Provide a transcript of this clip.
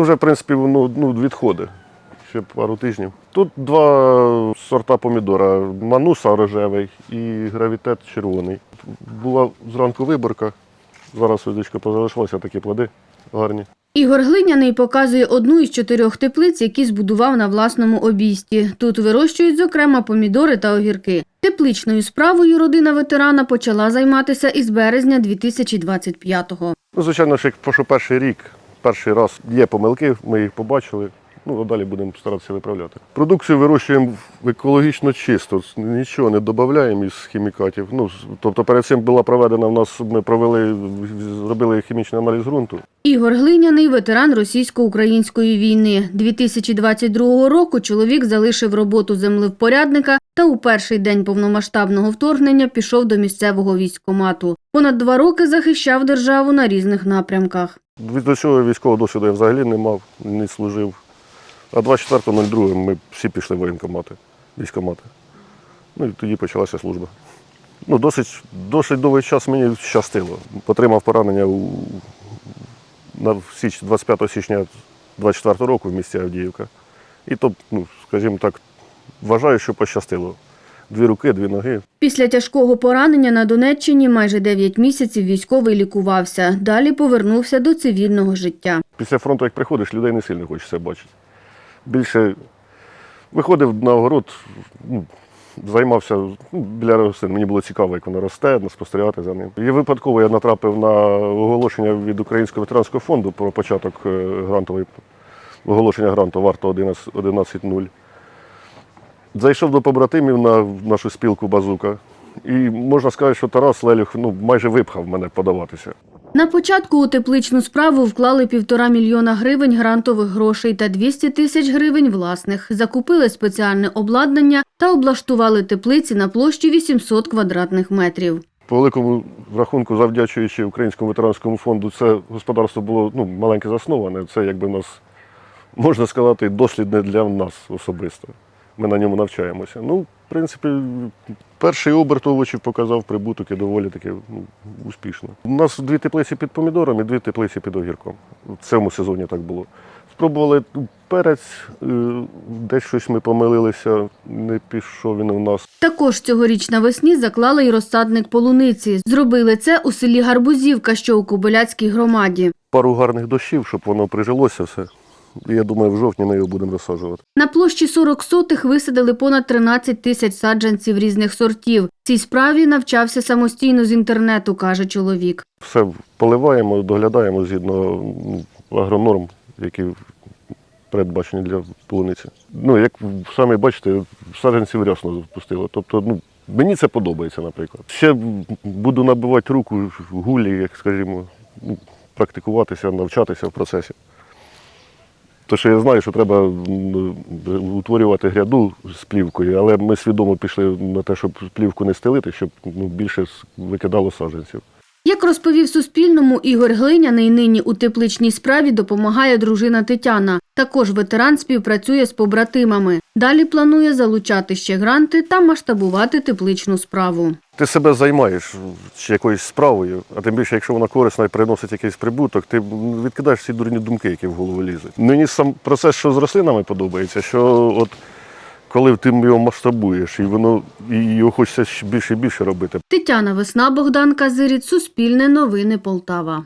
Ну, вже, в принципі, воно ну, відходить. Ще пару тижнів. Тут два сорта помідора: мануса рожевий і гравітет червоний. Була зранку виборка. Зараз водичка позалишилася, такі плоди гарні. Ігор Глиняний показує одну із чотирьох теплиць, які збудував на власному обійсті. Тут вирощують, зокрема, помідори та огірки. Тепличною справою родина ветерана почала займатися із березня 2025-го. Ну, звичайно, що перший рік, перший раз є помилки, ми їх побачили. Ну, а далі будемо старатися виправляти. Продукцію вирощуємо екологічно чисто, нічого не додаємо із хімікатів. Ну, тобто перед цим була проведена в нас, ми провели, зробили хімічний аналіз ґрунту. Ігор Глиняний – ветеран російсько-української війни. 2022 року чоловік залишив роботу землевпорядника та у перший день повномасштабного вторгнення пішов до місцевого військкомату. Понад два роки захищав державу на різних напрямках. До цього військового досвіду я взагалі не мав, не служив. А 24.02 ми всі пішли в воєнкомати, військкомати. Ну і тоді почалася служба. Ну, досить, досить довгий час мені щастило. Отримав поранення у, на січ, 25 січня 24 року в місті Авдіївка. І то, ну, скажімо так, вважаю, що пощастило. Дві руки, дві ноги. Після тяжкого поранення на Донеччині майже 9 місяців військовий лікувався. Далі повернувся до цивільного життя. Після фронту, як приходиш, людей не сильно хочеться бачити. Більше виходив на огород, ну, займався ну, біля рослин. Мені було цікаво, як воно росте, спостерігати за ним. І випадково я натрапив на оголошення від Українського ветеранського фонду про початок е, грантової оголошення гранту варто 11 11.0. Зайшов до побратимів на нашу спілку Базука. І можна сказати, що Тарас Лелюх ну, майже випхав мене подаватися. На початку у тепличну справу вклали півтора мільйона гривень грантових грошей та 200 тисяч гривень власних. Закупили спеціальне обладнання та облаштували теплиці на площі 800 квадратних метрів. По великому рахунку, завдячуючи Українському ветеранському фонду, це господарство було ну, маленьке засноване. Це якби нас, можна сказати, дослідне для нас особисто. Ми на ньому навчаємося. Ну, принципі, перший оберт овочів показав прибуток і доволі таки ну, успішно. У нас дві теплиці під помідором і дві теплиці під огірком. В цьому сезоні так було. Спробували перець, е, десь щось ми помилилися, не пішов він у нас. Також цьогоріч навесні заклали й розсадник полуниці. Зробили це у селі Гарбузівка, що у Кобиляцькій громаді. пару гарних дощів, щоб воно прижилося все. Я думаю, в жовтні ми його будемо розсаджувати. На площі 40 сотих висадили понад 13 тисяч саджанців різних сортів. Цій справі навчався самостійно з інтернету, каже чоловік. Все поливаємо, доглядаємо згідно агронорм, які передбачені для полуниці. Ну, як самі бачите, саджанців рясно запустило. Тобто, ну, мені це подобається, наприклад. Ще буду набивати руку гулі, як скажімо, ну, практикуватися, навчатися в процесі. То, що я знаю, що треба утворювати гряду з плівкою, але ми свідомо пішли на те, щоб плівку не стелити, щоб ну, більше викидало саджанців. Як розповів Суспільному, Ігор Глиняний нині у тепличній справі допомагає дружина Тетяна. Також ветеран співпрацює з побратимами. Далі планує залучати ще гранти та масштабувати тепличну справу. Ти себе займаєш чи якоюсь справою, а тим більше, якщо вона корисна і приносить якийсь прибуток, ти відкидаєш всі дурні думки, які в голову лізуть. Мені сам процес, що з рослинами подобається, що от коли ти його масштабуєш, і воно і його хочеться більше і більше робити. Тетяна Весна, Богдан Казиріт, Суспільне новини Полтава.